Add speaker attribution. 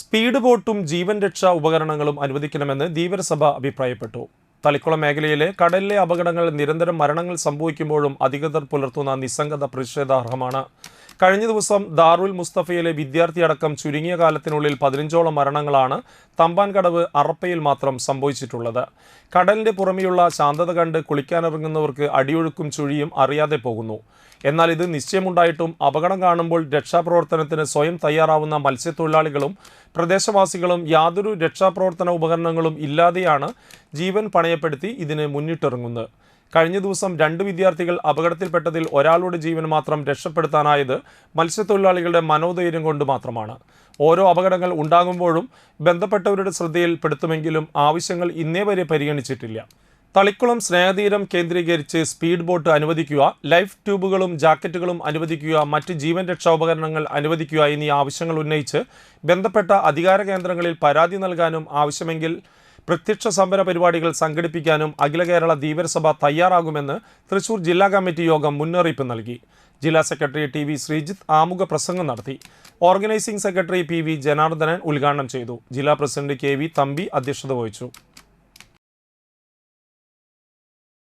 Speaker 1: Speed ബോട്ടും ജീവൻ രക്ഷാ ഉപകരണങ്ങളും അനുവദിക്കണമെന്ന് ധീവരസഭ അഭിപ്രായപ്പെട്ടു. തളിക്കുളം മേഖലയിലെ കടലിലെ അപകടങ്ങൾ നിരന്തരം മരണങ്ങൾ സംഭവിക്കുമ്പോഴും അധികൃതർ പുലർത്തുന്ന നിസ്സംഗത പ്രതിഷേധാർഹമാണ്. കഴിഞ്ഞ ദിവസം ദാറുൽ മുസ്തഫയിലെ വിദ്യാർത്ഥിയടക്കം ചുരുങ്ങിയ കാലത്തിനുള്ളിൽ പതിനഞ്ചോളം മരണങ്ങളാണ് തമ്പാൻകടവ് അറപ്പയിൽ മാത്രം സംഭവിച്ചിട്ടുള്ളത്. കടലിന്റെ പുറമെയുള്ള ശാന്തത കണ്ട് കുളിക്കാനിറങ്ങുന്നവർക്ക് അടിയൊഴുക്കും ചുഴിയും അറിയാതെ പോകുന്നു. എന്നാൽ ഇത് നിശ്ചയമുണ്ടായിട്ടും അപകടം കാണുമ്പോൾ രക്ഷാപ്രവർത്തനത്തിന് സ്വയം തയ്യാറാവുന്ന മത്സ്യത്തൊഴിലാളികളും പ്രദേശവാസികളും യാതൊരു രക്ഷാപ്രവർത്തന ഉപകരണങ്ങളും ഇല്ലാതെയാണ് ജീവൻ പണയപ്പെടുത്തി ഇതിന് മുന്നിട്ടിറങ്ങുന്നത്. കഴിഞ്ഞ ദിവസം രണ്ട് വിദ്യാർത്ഥികൾ അപകടത്തിൽപ്പെട്ടതിൽ ഒരാളുടെ ജീവൻ മാത്രം രക്ഷപ്പെടുത്താനായത് മത്സ്യത്തൊഴിലാളികളുടെ മനോധൈര്യം കൊണ്ട് മാത്രമാണ്. ഓരോ അപകടങ്ങൾ ഉണ്ടാകുമ്പോഴും ബന്ധപ്പെട്ടവരുടെ ശ്രദ്ധയിൽപ്പെടുത്തുമെങ്കിലും ആവശ്യങ്ങൾ ഇന്നേ വരെ പരിഗണിച്ചിട്ടില്ല. തളിക്കുളം സ്നേഹതീരം കേന്ദ്രീകരിച്ച് സ്പീഡ് ബോട്ട് അനുവദിക്കുക ലൈഫ് ട്യൂബുകളും ജാക്കറ്റുകളും അനുവദിക്കുക മറ്റ് ജീവൻ രക്ഷാ ഉപകരണങ്ങൾ അനുവദിക്കുക എന്നീ ആവശ്യങ്ങൾ ഉന്നയിച്ച് ബന്ധപ്പെട്ട അധികാര കേന്ദ്രങ്ങളിൽ പരാതി നൽകാനും ആവശ്യമെങ്കിൽ പ്രത്യക്ഷ സമര പരിപാടികൾ സംഘടിപ്പിക്കാനും അഖില കേരള ധീവരസഭ തയ്യാറാകുമെന്ന് തൃശൂർ ജില്ലാ കമ്മിറ്റി യോഗം മുന്നറിയിപ്പ് നൽകി. ജില്ലാ സെക്രട്ടറി ടി വി ശ്രീജിത്ത് ആമുഖ പ്രസംഗം നടത്തി. Organising secretary P V Janardhanan ഉദ്ഘാടനം ചെയ്തു. ജില്ലാ പ്രസിഡന്റ് കെ വി തമ്പി അധ്യക്ഷത വഹിച്ചു.